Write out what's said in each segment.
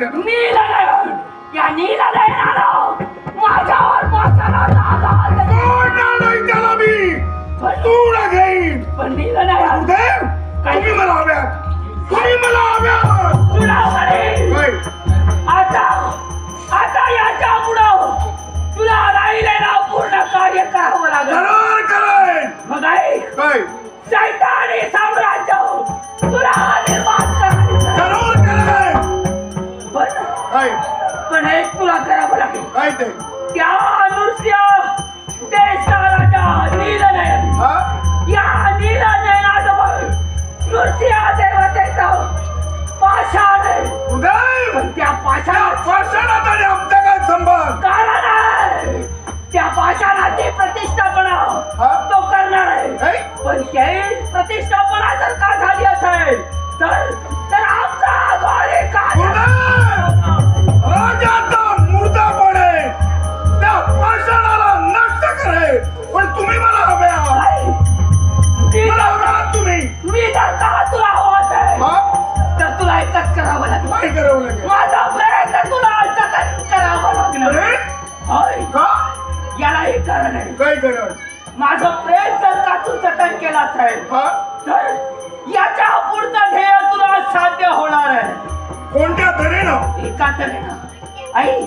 काय त्यानं नीलनयन या नीलनयनानं माझ्यावर मोसाला झाला सोडणार नाही त्याला मी तुला घेईन पण नीलनयन उदय तुम्ही मला हव्यात तुम्ही मला तुला काय आता आता याच्या पुढं तुला राहिलेला पूर्ण कार्य करावं लागेल. मग ऐक काय? काय पण हे तुला करावं लागेल. काय ते? त्या नृत्य नीलनयन. हा? या कारण आहे. काय करण माझं प्रेम जर का तू जतन केलं हा? तर याच्या पुढचं ध्येय तुला साध्य होणार आहे. कोणत्या तऱ्हेनं एका तऱ्हेनं आई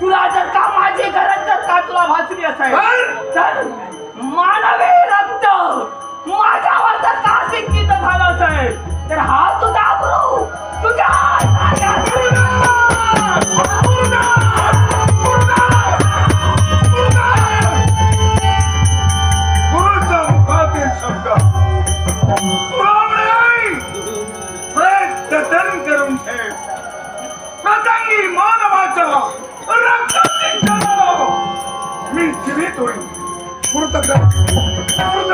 तुला जर का माझी गरज जर का तुला भासली असेल तर? तर मानवी रक्त माझ्यावर जर का सिंचित झालं असेल तर हा तुझा ಪ್ರಸಂಗಿ ಮಾನವಾಚರ ಮೀ ಕಿವಿ ತೋರಿ ಕುರುತ ಕುರುತ